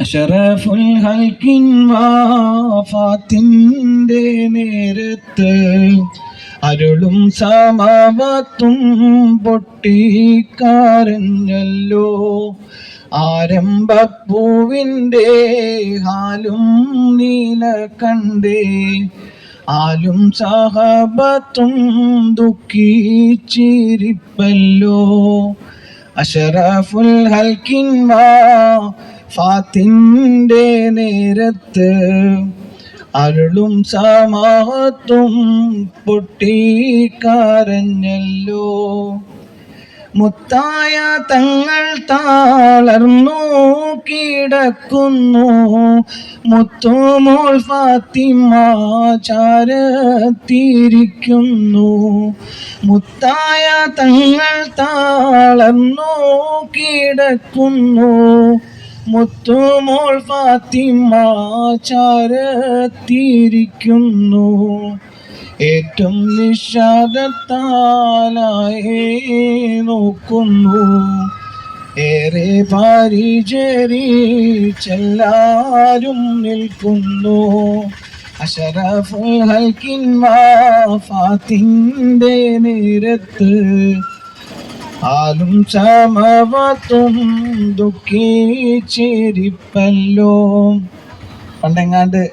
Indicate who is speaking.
Speaker 1: അഷറഫുൽ ഹൽക്കിൻ വാഫാത്തിന്റെ നേരത്ത് അരുളും സമവത്തും പൊട്ടിക്കാരഞ്ഞല്ലോ. ആരംഭപ്പൂവിന്റെ ഹാലും നീല കണ്ടേ ആലും സഹബത്തും ദുഃഖിച്ചിരിപ്പല്ലോ. അഷറഫുൽ ഹൽക്കിൻ ഫാത്തിന്റെ നേരത്ത് അരുളും സമാഹത്തും പൊട്ടിക്കാരഞ്ഞല്ലോ. മുത്തായ തങ്ങൾ താളർന്നു കിടക്കുന്നു. മുത്തുമോൾ ഫാത്തിമ ചാരത്തിരിക്കുന്നു. മുത്തായ തങ്ങൾ താളർന്നു കിടക്കുന്നു. മുത്തുമോൾ ഫാത്തിമ ചാരത്തിരിക്കുന്നു ഏറ്റവും നിഷാദത്താലായി നോക്കുന്നു. ഏറെ പരിചരിച്ചെല്ലാരും നിൽക്കുന്നു. അഷറഫുൽ ഹൽക്കിൻ ഫാത്തിന്റെ നേരത്ത് ആലും സമവത്തും ദുഃഖിച്ചിരിപ്പല്ലോ. പണ്ടെങ്ങാണ്ട്